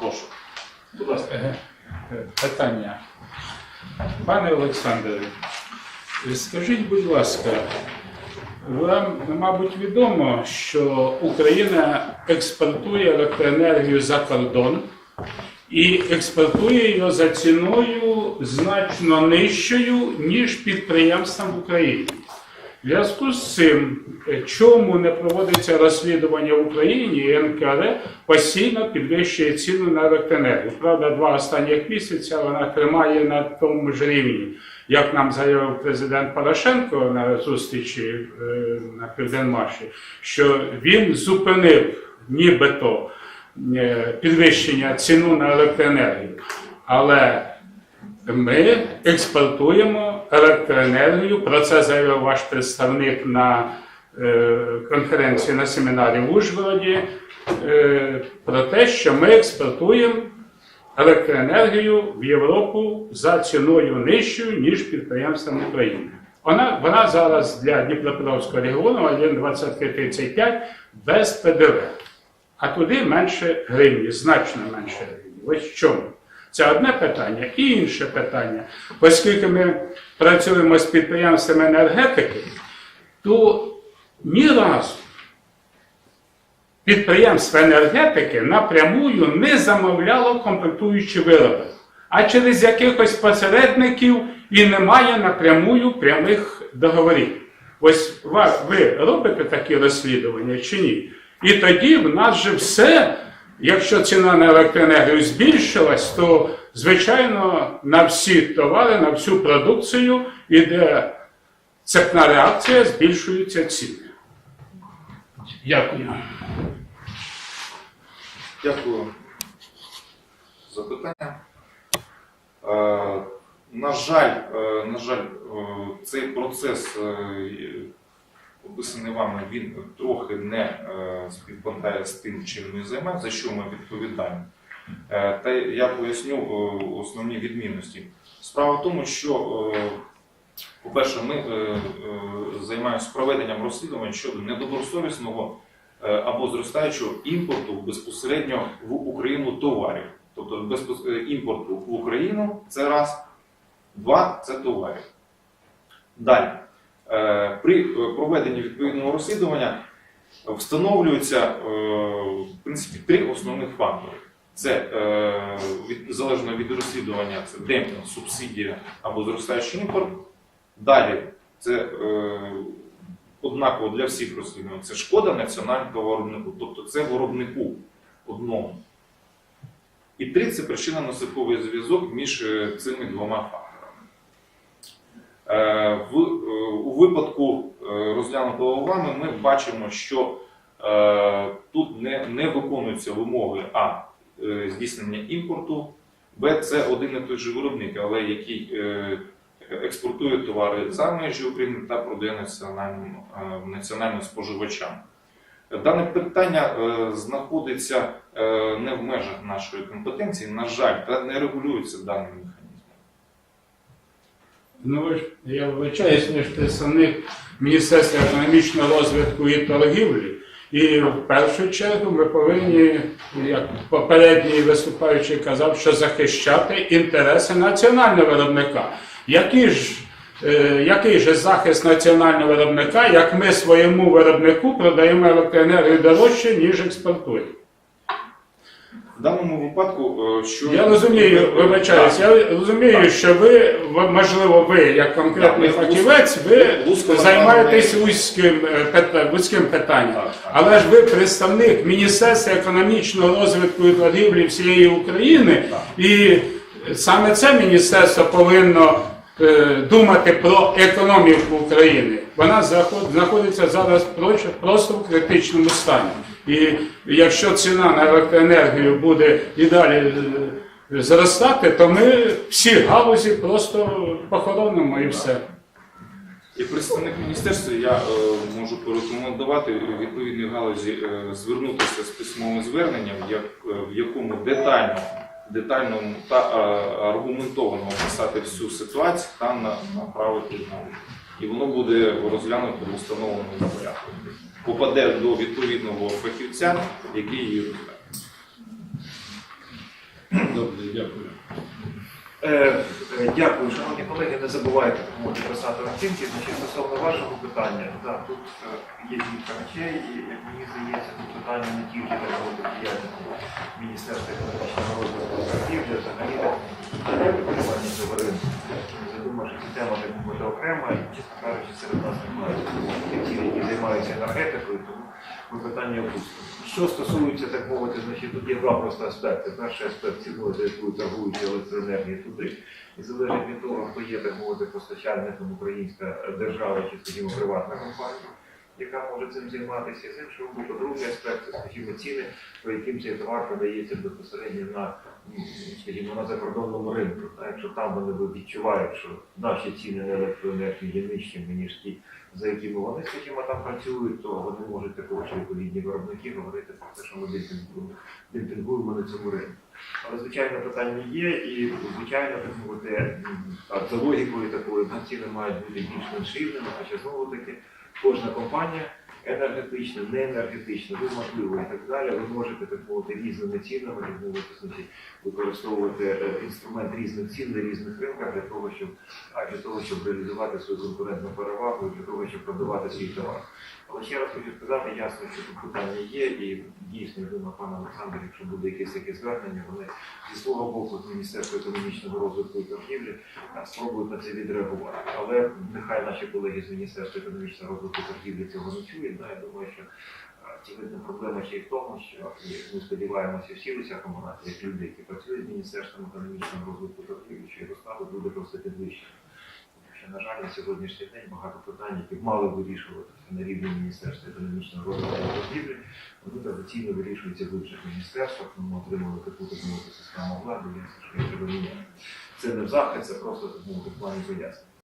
Прошу. Будь ласка. Е, е, Питання. Пане Олександре, скажіть, будь ласка, вам, мабуть, відомо, що Україна експортує електроенергію за кордон і експортує її за ціною значно нижчою, ніж підприємствам в Україні. Зв'язку з цим, е, чому не проводиться розслідування в Україні, НКР постійно підвищує ціну на електроенергію. Правда, два останніх місяця вона тримає на тому ж рівні, як нам заявив президент Порошенко на зустрічі е, на Південмаші, що він зупинив нібито е, підвищення ціну на електроенергію. Але ми експортуємо електроенергію. Про це заявив ваш представник на е, конференції на семінарі в Ужгороді. Е, про те, що ми експортуємо електроенергію в Європу за ціною нижчою, ніж підприємствам України. Вона, вона зараз для Дніпропетровського регіону 1,2335 без ПДВ. А туди менше гривні, значно менше гривні. Ось чому. Це одне питання. І інше питання. Оскільки ми працюємо з підприємствами енергетики, то ні разу підприємство енергетики напрямую не замовляло комплектуючі вироби, а через якихось посередників і немає напрямую прямих договорів. Ось ви робите такі розслідування чи ні? І тоді в нас же все, якщо ціна на електроенергію збільшилась, то звичайно на всі товари, на всю продукцію іде цепна реакція, збільшуються ціни. Дякую. Дякую за питання. Е, на жаль, е, на жаль, е, цей процес, описаний вами, він трохи не е, співпадає з тим, чим ми займаємося, за що ми відповідаємо. Е, та я поясню е, основні відмінності. Справа в тому, що, по-перше, ми займаємося проведенням розслідувань щодо недобросовісного або зростаючого імпорту безпосередньо в Україну товарів. Тобто імпорту в Україну це раз, два це товарів. Далі. Е, При е, проведенні відповідного розслідування встановлюються е, в принципі три основних фактори. Це залежно від розслідування, це демпінг, субсидія або зростаючий імпорт. Далі це однаково для всіх розслідувань. Це шкода національного виробнику, тобто це виробнику одному. І три це причинно-наслідковий зв'язок між цими двома факторами. В, у випадку е, розглянутого вами ми бачимо, що е, тут не, не виконуються вимоги А е, здійснення імпорту, Б це один і той же виробник, але який експортує товари за межі України та продає національним, національним споживачам. Дане питання знаходиться не в межах нашої компетенції, на жаль, та не регулюється даним механізмом. Ну, я вибачаюсь, ви ж представник Міністерства економічного розвитку і торгівлі. І в першу чергу ми повинні, як попередній виступаючий казав, що захищати інтереси національного виробника. Який ж, е, який же захист національного виробника, як ми своєму виробнику продаємо електроенергію дорожче, ніж експортуємо? В даному випадку, е, що Я розумію, вибачаюсь, я розумію, що ви, можливо, ви, як конкретний Так, ми фахівець, ви вузько займаєтесь вузьким, е, пит- вузьким питанням. Так, так. Але ж ви представник Міністерства економічного розвитку і торгівлі всієї України, Так. і саме це міністерство повинно е, думати про економіку України. Вона знаходиться зараз просто в критичному стані. І якщо ціна на електроенергію буде і далі е, зростати, то ми всі галузі просто похоронимо і все. Як представник міністерства я е, можу порекомендувати відповідній галузі е, звернутися з письмовим зверненням, як, е, в якому детально, детально та е, аргументовано описати всю ситуацію та на, направити на і воно буде розглянуто в установленому порядку. Попаде до відповідного фахівця, який її розгляне. Добре, дякую. Е, е, Дякую, шановні колеги. Не забувайте можете писати оцінки. Значить, стосовно вашого питання, да, тут е, є кілька речей, і як мені здається, тут питання не тільки так мовити діяльності Міністерства економічного розвитку та торгівлі, взагалі питання цього ринку. Я думаю, що ця тема не буде окрема, чесно кажучи, серед нас немає ті, які займаються енергетикою, тому ми питання опустимо. Що стосується, так мовити, значить, тут є два просто аспекти. Перший аспект ціни, за якою торгують електроенергії туди, і залежить від того, хто є, так мовити, постачальником українська держава чи, скажімо, приватна компанія, яка може цим займатися. З іншого боку, другий аспект це, скажімо, ціни, по яким цей товар продається безпосередньо на, скажімо, на закордонному ринку. Якщо там вони відчувають, що наші ціни на електроенергію є нижчими, ніж ті, за якими вони, скажімо, там працюють, то вони можуть також відповідні виробники говорити про те, що ми демпінгуємо, на цьому ринку. Але звичайно питання є, і звичайно так мовити, за логікою такою ціни мають бути більш меншівними, хоча знову таки кожна компанія енергетична, не енергетична, ви можливо і так далі. Ви можете так мовити різними цінами, мовити, значить, використовувати е, інструмент різних цін на різних ринках для того, щоб для того, щоб реалізувати свою конкурентну перевагу, для того, щоб продавати свій товар. Але ще раз хочу сказати, ясно, що тут питання є, і дійсно, я думаю, пан Олександр, якщо буде якесь таке звернення, вони зі свого боку з Міністерства економічного розвитку і торгівлі спробують на це відреагувати. Але нехай наші колеги з Міністерства економічного розвитку і торгівлі цього не чують. Да, я думаю, що а, очевидно проблема ще й в тому, що ми сподіваємося всі в цій комунації, як люди, які працюють з Міністерством економічного розвитку і торгівлі, що його ставить буде просто підвищено. На жаль, на сьогоднішній день багато питань, які мали вирішуватися на рівні Міністерства економічного розвитку і торгівлі, вони традиційно вирішуються в інших міністерствах, ми отримали таку так мовити систему влади, що її треба міняти. Це не в захист, це просто в плані пояснення.